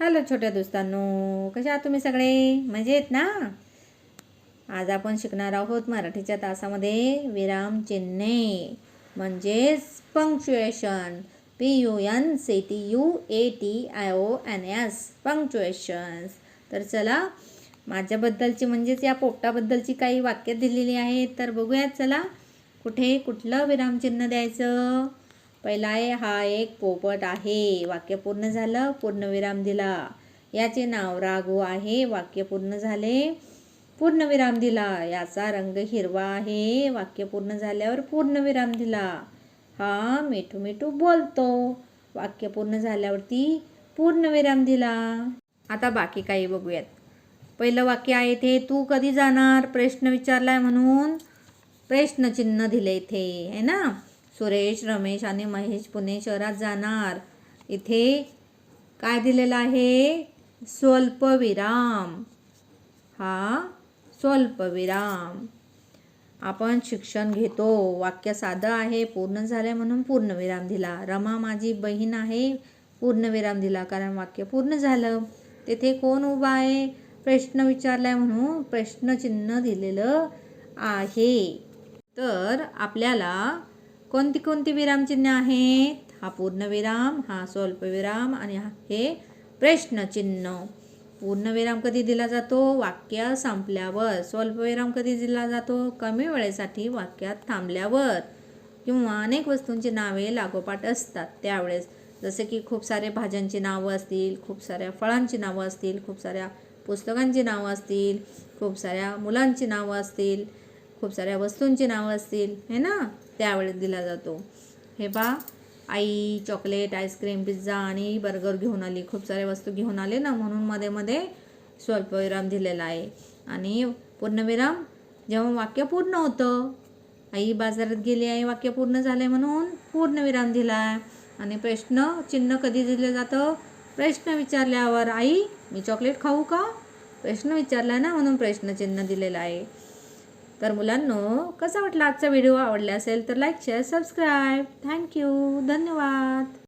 Hello छोट्या दोस्तांनो कशा आहात तुम्ही सगळे? मजेत ना? आज आपण शिकणार आहोत मराठीच्या तासामध्ये विराम चिन्हे म्हणजेच punctuation P U N C T U A T I O N S punctuations तर चला माझ्याबद्दलची म्हणजेच या पोपटाबद्दलची काही वाक्य दिलेली आहेत तर बघूयात चला कुठे कुठलं विरामचिन्ह द्यायचं? पहिला आहे हा एक पोपट आहे. वाक्य पूर्ण झालं पूर्णविराम दिला. याचे नाव राघू आहे. वाक्य पूर्ण झाले पूर्णविराम दिला. याचा रंग हिरवा आहे. वाक्य पूर्ण झाल्यावर पूर्णविराम दिला. हा मिठू मिठू बोलतो. वाक्य पूर्ण झाल्यावरती पूर्णविराम दिला. आता बाकी काही बघूयात. पहिलं वाक्य आहे ते तू कधी जाणार? प्रश्न विचारलाय म्हणून प्रश्नचिन्ह दिले इथे आहे ना? सुरेश रमेश आणि महेश पुणे शहरात जाणार. इथे काय दिलेलं आहे? स्वल्पविराम. हा स्वल्पविराम. आपण शिक्षण घेतो. वाक्य साधं आहे पूर्ण झालं म्हणून पूर्णविराम दिला. रमा माझी बहीण आहे पूर्णविराम दिला. कारण वाक्य पूर्ण झालं. तेथे कोण उभा आहे? प्रश्न विचारलाय म्हणून प्रश्नचिन्ह दिलेलं आहे. तर आपल्याला कोणती कोणती विरामचिन्ह आहेत? हा पूर्णविराम हा स्वल्पविराम आणि हा हे प्रश्नचिन्ह. पूर्णविराम कधी दिला जातो? वाक्य संपल्यावर. स्वल्पविराम कधी दिला जातो? कमी वेळेसाठी वाक्यात थांबल्यावर. किंवा अनेक वस्तूंची नावे लागोपाठ असतात त्यावेळेस. जसे की खूप सारे भाज्यांची नावं असतील खूप साऱ्या फळांची नावं असतील खूप साऱ्या पुस्तकांची नावं असतील खूप साऱ्या मुलांची नावं असतील. खूप साऱ्या वस्तूंची नावं असतील हे ना? त्यावेळेस दिला जातो. हे बा आई चॉकलेट आईस्क्रीम पिझ्झा आणि बर्गर घेऊन आली. खूप साऱ्या वस्तू घेऊन आले ना म्हणून मध्ये मध्ये स्वल्पविराम दिलेला आहे. आणि पूर्णविराम जेव्हा वाक्य पूर्ण होतं आई बाजारात गेली आहे वाक्य पूर्ण झाले म्हणून पूर्णविराम दिला. आहे आणि प्रश्न चिन्ह कधी दिलं जातं? प्रश्न विचारल्यावर आई मी चॉकलेट खाऊ का? प्रश्न विचारला ना म्हणून प्रश्नचिन्ह दिलेलं आहे. तर मुलांनो कसा वाटला आजचा व्हिडिओ? आवडला असेल तर लाईक शेअर सबस्क्राईब थँक्यू धन्यवाद.